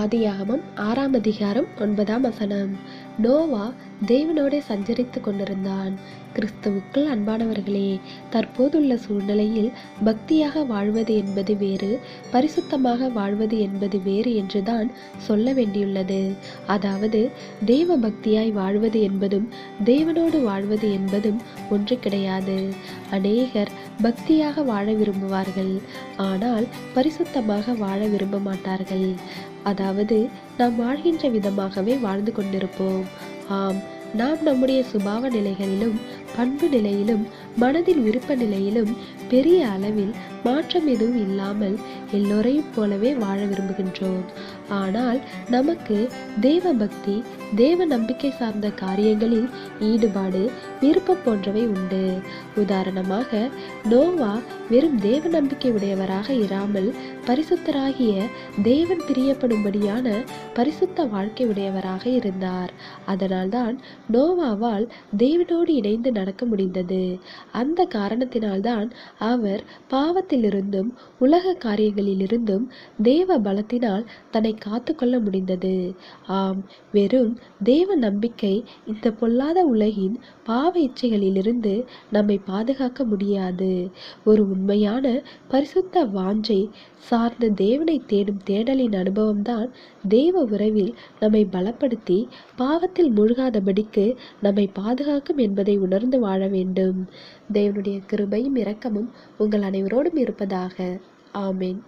ஆதியாகமம் ஆறாம் அதிகாரம் ஒன்பதாம் வசனம். நோவா தேவனோடே சஞ்சரித்து கொண்டிருந்தான். கிறிஸ்துவுக்குள் அன்பானவர்களே தற்போதுள்ள சூழ்நிலையில் பக்தியாக வாழ்வது என்பது வேறு பரிசுத்தமாக வாழ்வது என்பது வேறு என்றுதான் சொல்ல வேண்டியுள்ளது. அதாவது தேவ பக்தியாய் வாழ்வது என்பதும் தேவனோடு வாழ்வது என்பதும் ஒன்று கிடையாது. அநேகர் பக்தியாக வாழ விரும்புவார்கள் ஆனால் பரிசுத்தமாக வாழ விரும்ப மாட்டார்கள். அதாவது நாம் வாழ்கின்ற விதமாகவே வாழ்ந்து கொண்டிருப்போம். ஆம் நாம் நம்முடைய சுபாவ நிலைகளிலும் பண்பு நிலையிலும் மனதின் விருப்ப நிலையிலும் பெரிய அளவில் மாற்றம் எதுவும் இல்லாமல் எல்லோரையும் போலவே வாழ விரும்புகின்றோம். ஆனால் நமக்கு தேவ பக்தி தேவ நம்பிக்கை சார்ந்த காரியங்களில் ஈடுபாடு விருப்பம் போன்றவை உண்டு. உதாரணமாக நோவா வெறும் தேவ நம்பிக்கை உடையவராக இராமல் பரிசுத்தராகிய தேவன் பிரியப்படும்படியான பரிசுத்த வாழ்க்கை உடையவராக இருந்தார். அதனால்தான் நோவாவால் தேவனோடு இணைந்து நடக்க முடிந்தது. அந்த காரணத்தினால்தான் அவர் பாவத்திலிருந்தும் உலக காரியங்களிலிருந்தும் தேவ பலத்தினால் தன்னை காத்துக்கொள்ள முடிந்தது. ஆம் வெறும் தேவ நம்பிக்கை இந்த பொல்லாத உலகின் பாவ இச்சைகளிலிருந்து நம்மை பாதுகாக்க முடியாது. ஒரு உண்மையான பரிசுத்த வாஞ்சை சார்ந்த தேவனை தேடும் தேடலின் அனுபவம்தான் தேவ உறவில் நம்மை பலப்படுத்தி பாவத்தில் மூழ்காதபடிக்கு நம்மை பாதுகாக்கும் என்பதை உணர்ந்து வாழ வேண்டும். தேவனுடைய கிருபையும் இரக்கமும் உங்கள் அனைவரோடும் இருப்பதாக. ஆமேன்.